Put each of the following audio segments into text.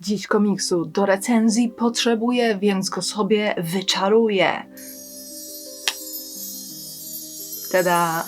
Dziś komiksu do recenzji potrzebuję, więc go sobie wyczaruję. Tada!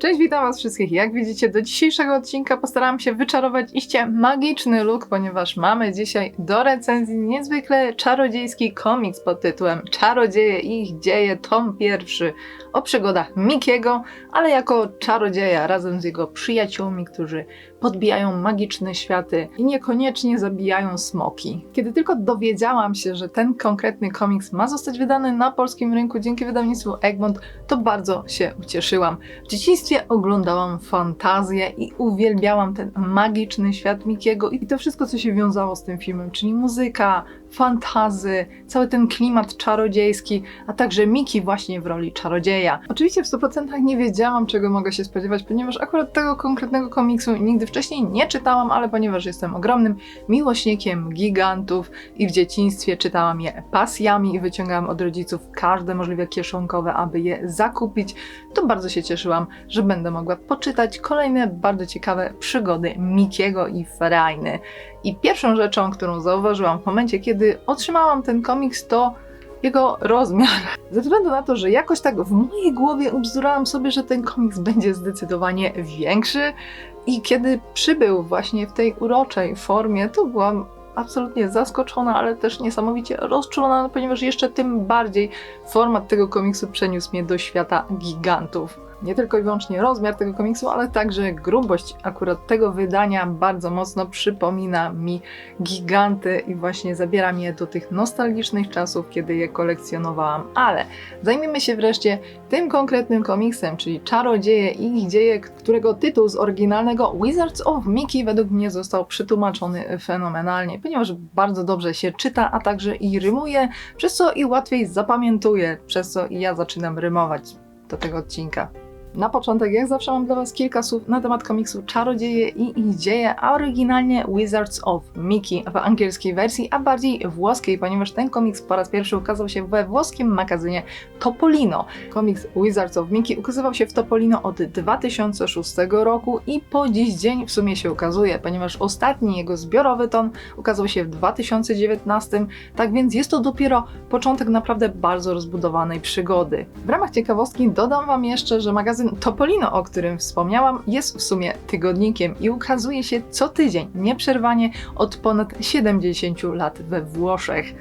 Cześć, witam was wszystkich. Jak widzicie, do dzisiejszego odcinka postarałam się wyczarować iście magiczny look, ponieważ mamy dzisiaj do recenzji niezwykle czarodziejski komiks pod tytułem Czarodzieje i ich dzieje, tom pierwszy o przygodach Mikiego, ale jako czarodzieja razem z jego przyjaciółmi, którzy podbijają magiczne światy i niekoniecznie zabijają smoki. Kiedy tylko dowiedziałam się, że ten konkretny komiks ma zostać wydany na polskim rynku dzięki wydawnictwu Egmont, to bardzo się ucieszyłam. W dzieciństwie oglądałam fantazję i uwielbiałam ten magiczny świat Mikiego i to wszystko, co się wiązało z tym filmem, czyli muzyka, fantazy, cały ten klimat czarodziejski, a także Miki właśnie w roli czarodzieja. Oczywiście w 100% nie wiedziałam, czego mogę się spodziewać, ponieważ akurat tego konkretnego komiksu nigdy wcześniej nie czytałam, ale ponieważ jestem ogromnym miłośnikiem gigantów i w dzieciństwie czytałam je pasjami i wyciągałam od rodziców każde możliwe kieszonkowe, aby je zakupić, to bardzo się cieszyłam, że będę mogła poczytać kolejne bardzo ciekawe przygody Mikiego i Ferajny. I pierwszą rzeczą, którą zauważyłam w momencie, kiedy otrzymałam ten komiks, to jego rozmiar. Ze względu na to, że jakoś tak w mojej głowie ubzdurałam sobie, że ten komiks będzie zdecydowanie większy. I kiedy przybył właśnie w tej uroczej formie, to byłam absolutnie zaskoczona, ale też niesamowicie rozczulona, ponieważ jeszcze tym bardziej format tego komiksu przeniósł mnie do świata gigantów nie tylko i wyłącznie rozmiar tego komiksu, ale także grubość akurat tego wydania bardzo mocno przypomina mi giganty i właśnie zabiera mnie do tych nostalgicznych czasów, kiedy je kolekcjonowałam. Ale zajmijmy się wreszcie tym konkretnym komiksem, czyli Czarodzieje i ich dzieje, którego tytuł z oryginalnego Wizards of Mickey według mnie został przetłumaczony fenomenalnie, ponieważ bardzo dobrze się czyta, a także i rymuje, przez co i łatwiej zapamiętuje, przez co i ja zaczynam rymować do tego odcinka. Na początek, jak zawsze, mam dla Was kilka słów na temat komiksu Czarodzieje i ich dzieje, a oryginalnie Wizards of Mickey w angielskiej wersji, a bardziej włoskiej, ponieważ ten komiks po raz pierwszy ukazał się we włoskim magazynie Topolino. Komiks Wizards of Mickey ukazywał się w Topolino od 2006 roku i po dziś dzień w sumie się ukazuje, ponieważ ostatni jego zbiorowy ton ukazał się w 2019, tak więc jest to dopiero początek naprawdę bardzo rozbudowanej przygody. W ramach ciekawostki dodam Wam jeszcze, że magazyn Topolino, o którym wspomniałam, jest w sumie tygodnikiem i ukazuje się co tydzień, nieprzerwanie od ponad 70 lat we Włoszech.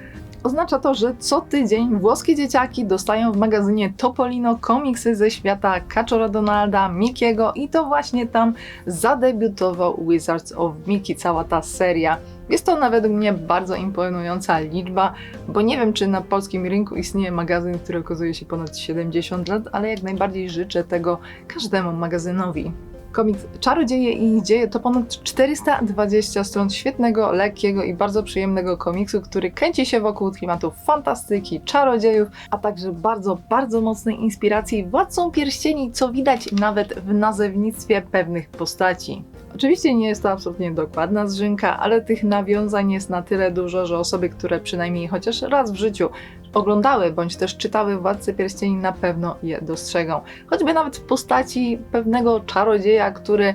Oznacza to, że co tydzień włoskie dzieciaki dostają w magazynie Topolino komiksy ze świata Kaczora Donalda, Mikiego i to właśnie tam zadebiutował Wizards of Mickey, cała ta seria. Jest to na według mnie bardzo imponująca liczba, bo nie wiem, czy na polskim rynku istnieje magazyn, który okazuje się ponad 70 lat, ale jak najbardziej życzę tego każdemu magazynowi. Komiks Czarodzieje i ich dzieje to ponad 420 stron świetnego, lekkiego i bardzo przyjemnego komiksu, który kręci się wokół klimatów fantastyki, czarodziejów, a także bardzo, bardzo mocnej inspiracji Władcą Pierścieni, co widać nawet w nazewnictwie pewnych postaci. Oczywiście nie jest to absolutnie dokładna zrzynka, ale tych nawiązań jest na tyle dużo, że osoby, które przynajmniej chociaż raz w życiu oglądały bądź też czytały Władcę Pierścieni na pewno je dostrzegą. Choćby nawet w postaci pewnego czarodzieja, który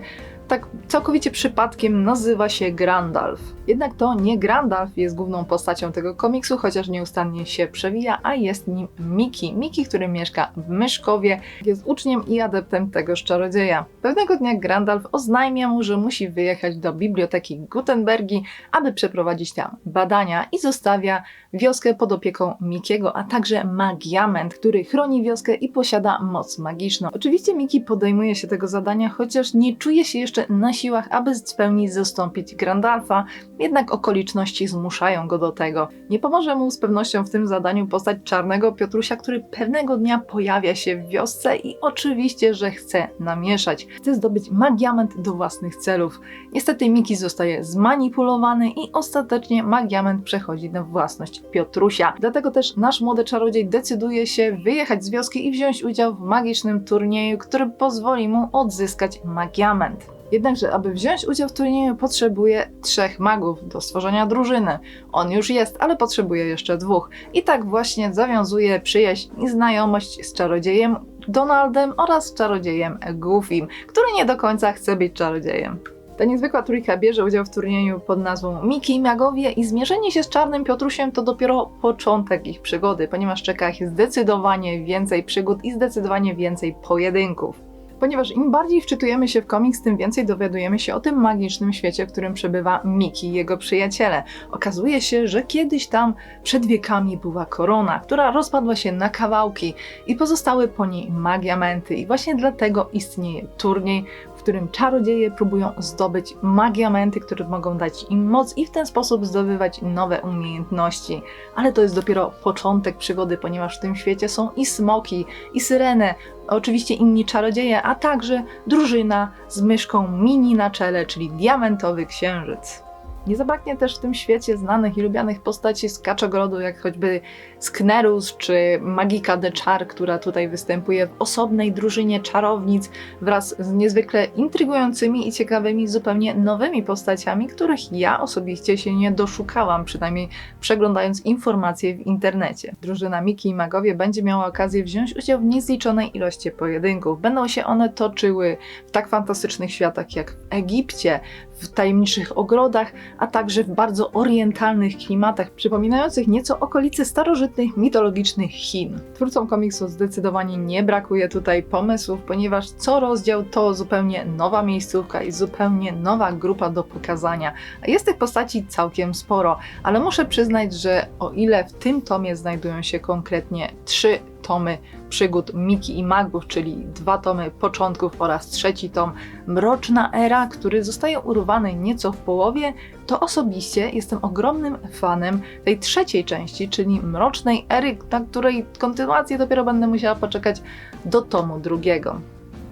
tak całkowicie przypadkiem nazywa się Grandalf. Jednak to nie Grandalf jest główną postacią tego komiksu, chociaż nieustannie się przewija, a jest nim Miki. Miki, który mieszka w Myszkowie, jest uczniem i adeptem tegoż czarodzieja. Pewnego dnia Grandalf oznajmia mu, że musi wyjechać do biblioteki Gutenbergi, aby przeprowadzić tam badania i zostawia wioskę pod opieką Mikiego, a także Magiament, który chroni wioskę i posiada moc magiczną. Oczywiście Miki podejmuje się tego zadania, chociaż nie czuje się jeszcze na siłach, aby w pełni zastąpić Grandalfa, jednak okoliczności zmuszają go do tego. Nie pomoże mu z pewnością w tym zadaniu postać czarnego Piotrusia, który pewnego dnia pojawia się w wiosce i oczywiście, że chce namieszać. Chce zdobyć magiament do własnych celów. Niestety Miki zostaje zmanipulowany i ostatecznie magiament przechodzi na własność Piotrusia. Dlatego też nasz młody czarodziej decyduje się wyjechać z wioski i wziąć udział w magicznym turnieju, który pozwoli mu odzyskać magiament. Jednakże, aby wziąć udział w turnieju, potrzebuje trzech magów do stworzenia drużyny. On już jest, ale potrzebuje jeszcze dwóch. I tak właśnie zawiązuje przyjaźń i znajomość z czarodziejem, Donaldem oraz czarodziejem Goofym, który nie do końca chce być czarodziejem. Ta niezwykła trójka bierze udział w turnieju pod nazwą Miki Magowie i zmierzenie się z Czarnym Piotrusiem to dopiero początek ich przygody, ponieważ czeka ich zdecydowanie więcej przygód i zdecydowanie więcej pojedynków. Ponieważ im bardziej wczytujemy się w komiks, tym więcej dowiadujemy się o tym magicznym świecie, w którym przebywa Miki i jego przyjaciele. Okazuje się, że kiedyś tam przed wiekami była korona, która rozpadła się na kawałki i pozostały po niej magiamenty i właśnie dlatego istnieje turniej, którym czarodzieje próbują zdobyć magiamenty, które mogą dać im moc i w ten sposób zdobywać nowe umiejętności. Ale to jest dopiero początek przygody, ponieważ w tym świecie są i smoki, i syreny, oczywiście inni czarodzieje, a także drużyna z myszką mini na czele, czyli diamentowy księżyc. Nie zabraknie też w tym świecie znanych i lubianych postaci z Kaczogrodu, jak choćby Sknerus czy Magika de Char, która tutaj występuje w osobnej drużynie czarownic wraz z niezwykle intrygującymi i ciekawymi, zupełnie nowymi postaciami, których ja osobiście się nie doszukałam, przynajmniej przeglądając informacje w internecie. Drużyna Miki i Magowie będzie miała okazję wziąć udział w niezliczonej ilości pojedynków. Będą się one toczyły w tak fantastycznych światach jak w Egipcie, w tajemniczych ogrodach, a także w bardzo orientalnych klimatach, przypominających nieco okolice starożytnych, mitologicznych Chin. Twórcom komiksu zdecydowanie nie brakuje tutaj pomysłów, ponieważ co rozdział to zupełnie nowa miejscówka i zupełnie nowa grupa do pokazania. Jest tych postaci całkiem sporo, ale muszę przyznać, że o ile w tym tomie znajdują się konkretnie trzy tomy przygód Miki i Magów, czyli dwa tomy początków oraz trzeci tom Mroczna Era, który zostaje urwany nieco w połowie, to osobiście jestem ogromnym fanem tej trzeciej części, czyli Mrocznej Ery, na której kontynuację dopiero będę musiała poczekać do tomu drugiego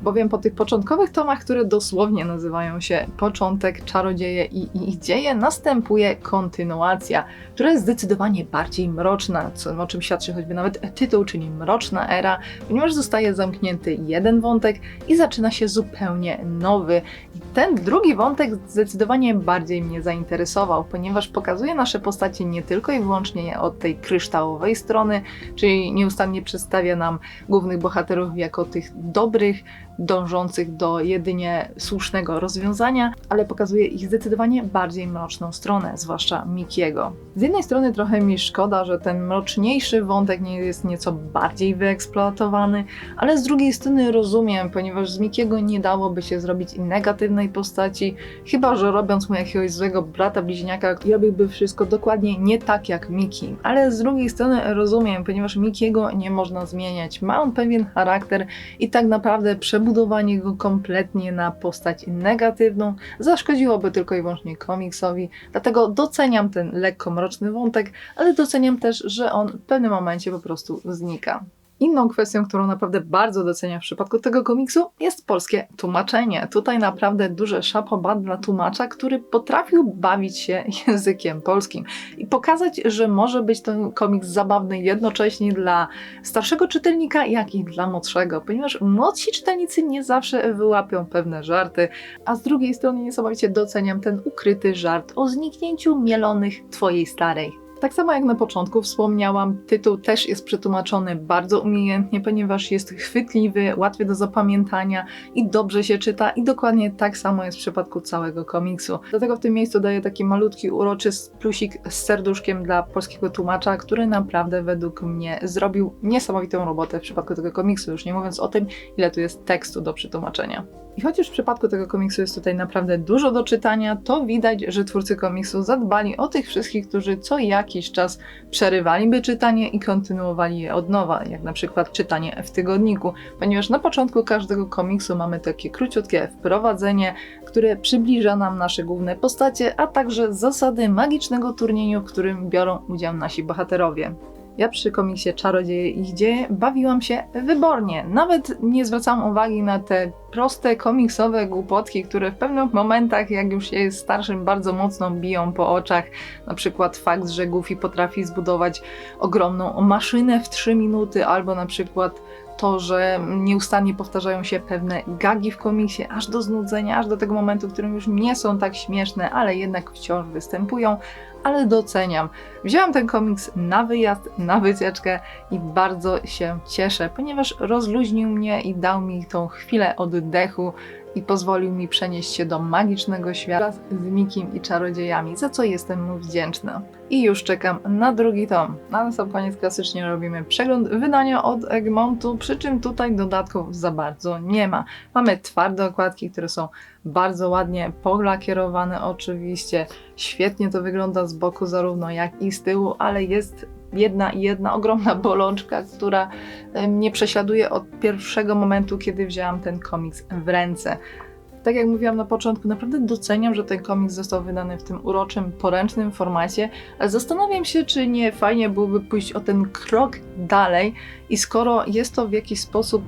bowiem po tych początkowych tomach, które dosłownie nazywają się Początek, Czarodzieje i ich dzieje, następuje kontynuacja, która jest zdecydowanie bardziej mroczna, co, o czym świadczy choćby nawet tytuł, czyli Mroczna Era, ponieważ zostaje zamknięty jeden wątek i zaczyna się zupełnie nowy. I ten drugi wątek zdecydowanie bardziej mnie zainteresował, ponieważ pokazuje nasze postacie nie tylko i wyłącznie od tej kryształowej strony, czyli nieustannie przedstawia nam głównych bohaterów jako tych dobrych, dążących do jedynie słusznego rozwiązania, ale pokazuje ich zdecydowanie bardziej mroczną stronę, zwłaszcza Mikiego. Z jednej strony trochę mi szkoda, że ten mroczniejszy wątek nie jest nieco bardziej wyeksploatowany, ale z drugiej strony rozumiem, ponieważ z Mikiego nie dałoby się zrobić negatywnej postaci, chyba że robiąc mu jakiegoś złego brata bliźniaka, robiłby wszystko dokładnie nie tak jak Miki. Ale z drugiej strony rozumiem, ponieważ Mikiego nie można zmieniać. Ma on pewien charakter i tak naprawdę przebudowanie przebudowanie go kompletnie na postać negatywną zaszkodziłoby tylko i wyłącznie komiksowi, dlatego doceniam ten lekko mroczny wątek, ale doceniam też, że on w pewnym momencie po prostu znika. Inną kwestią, którą naprawdę bardzo doceniam w przypadku tego komiksu, jest polskie tłumaczenie. Tutaj naprawdę duże szapobat dla tłumacza, który potrafił bawić się językiem polskim i pokazać, że może być ten komiks zabawny jednocześnie dla starszego czytelnika, jak i dla młodszego, ponieważ młodsi czytelnicy nie zawsze wyłapią pewne żarty, a z drugiej strony niesamowicie doceniam ten ukryty żart o zniknięciu mielonych twojej starej. Tak samo jak na początku wspomniałam, tytuł też jest przetłumaczony bardzo umiejętnie, ponieważ jest chwytliwy, łatwy do zapamiętania i dobrze się czyta i dokładnie tak samo jest w przypadku całego komiksu. Dlatego w tym miejscu daję taki malutki, uroczy plusik z serduszkiem dla polskiego tłumacza, który naprawdę według mnie zrobił niesamowitą robotę w przypadku tego komiksu, już nie mówiąc o tym, ile tu jest tekstu do przetłumaczenia. I chociaż w przypadku tego komiksu jest tutaj naprawdę dużo do czytania, to widać, że twórcy komiksu zadbali o tych wszystkich, którzy co jakiś czas przerywaliby czytanie i kontynuowali je od nowa, jak na przykład czytanie w tygodniku, ponieważ na początku każdego komiksu mamy takie króciutkie wprowadzenie, które przybliża nam nasze główne postacie, a także zasady magicznego turnieju, w którym biorą udział nasi bohaterowie. Ja przy komiksie Czarodzieje i ich dzieje bawiłam się wybornie. Nawet nie zwracałam uwagi na te proste komiksowe głupotki, które w pewnych momentach, jak już się jest starszym, bardzo mocno biją po oczach. Na przykład fakt, że Goofy potrafi zbudować ogromną maszynę w 3 minuty, albo na przykład to, że nieustannie powtarzają się pewne gagi w komiksie, aż do znudzenia, aż do tego momentu, w którym już nie są tak śmieszne, ale jednak wciąż występują, ale doceniam. Wzięłam ten komiks na wyjazd, na wycieczkę i bardzo się cieszę, ponieważ rozluźnił mnie i dał mi tą chwilę oddechu i pozwolił mi przenieść się do magicznego świata z Mikim i czarodziejami, za co jestem mu wdzięczna. I już czekam na drugi tom. Na sam koniec klasycznie robimy przegląd wydania od Egmontu, przy czym tutaj dodatków za bardzo nie ma. Mamy twarde okładki, które są bardzo ładnie polakierowane oczywiście. Świetnie to wygląda z boku zarówno jak i z tyłu, ale jest jedna jedna ogromna bolączka, która mnie prześladuje od pierwszego momentu, kiedy wzięłam ten komiks w ręce. Tak jak mówiłam na początku, naprawdę doceniam, że ten komiks został wydany w tym uroczym, poręcznym formacie, ale zastanawiam się, czy nie fajnie byłoby pójść o ten krok dalej i skoro jest to w jakiś sposób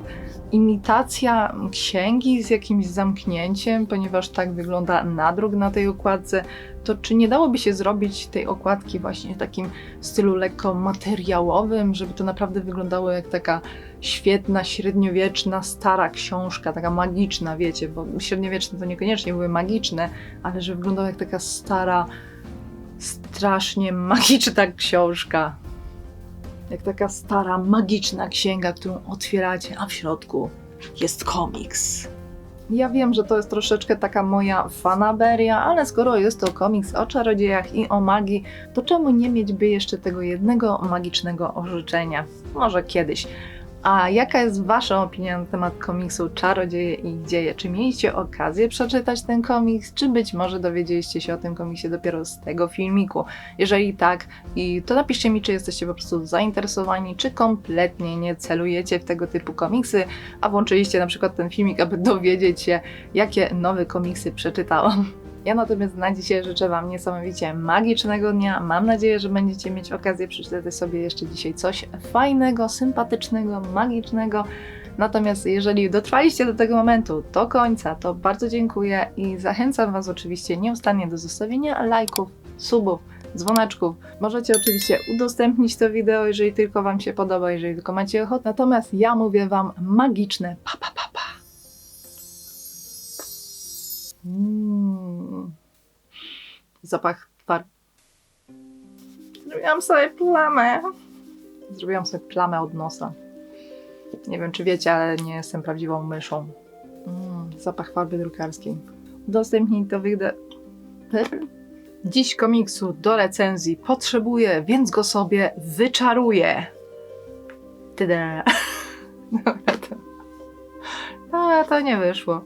imitacja księgi z jakimś zamknięciem, ponieważ tak wygląda nadruk na tej okładce, to czy nie dałoby się zrobić tej okładki właśnie w takim stylu lekko materiałowym, żeby to naprawdę wyglądało jak taka świetna, średniowieczna, stara książka, taka magiczna, wiecie, bo średniowieczne to niekoniecznie były magiczne, ale że wyglądała jak taka stara, strasznie magiczna książka. Jak taka stara, magiczna księga, którą otwieracie, a w środku jest komiks. Ja wiem, że to jest troszeczkę taka moja fanaberia, ale skoro jest to komiks o czarodziejach i o magii, to czemu nie mieć by jeszcze tego jednego magicznego orzeczenia? Może kiedyś. A jaka jest Wasza opinia na temat komiksu Czarodzieje i dzieje? Czy mieliście okazję przeczytać ten komiks, czy być może dowiedzieliście się o tym komiksie dopiero z tego filmiku? Jeżeli tak, to napiszcie mi, czy jesteście po prostu zainteresowani, czy kompletnie nie celujecie w tego typu komiksy, a włączyliście na przykład ten filmik, aby dowiedzieć się, jakie nowe komiksy przeczytałam. Ja natomiast na dzisiaj życzę Wam niesamowicie magicznego dnia. Mam nadzieję, że będziecie mieć okazję przeczytać sobie jeszcze dzisiaj coś fajnego, sympatycznego, magicznego. Natomiast jeżeli dotrwaliście do tego momentu, do końca, to bardzo dziękuję i zachęcam Was oczywiście nieustannie do zostawienia lajków, subów, dzwoneczków. Możecie oczywiście udostępnić to wideo, jeżeli tylko Wam się podoba, jeżeli tylko macie ochotę. Natomiast ja mówię Wam magiczne pa pa pa pa. Mm. Zapach farb. Zrobiłam sobie plamę. Zrobiłam sobie plamę od nosa. Nie wiem, czy wiecie, ale nie jestem prawdziwą myszą. Mm, zapach farby drukarskiej. Udostępnij to wideo. Dziś komiksu do recenzji potrzebuję, więc go sobie wyczaruję. Tyda. Dobra, to... No, to nie wyszło.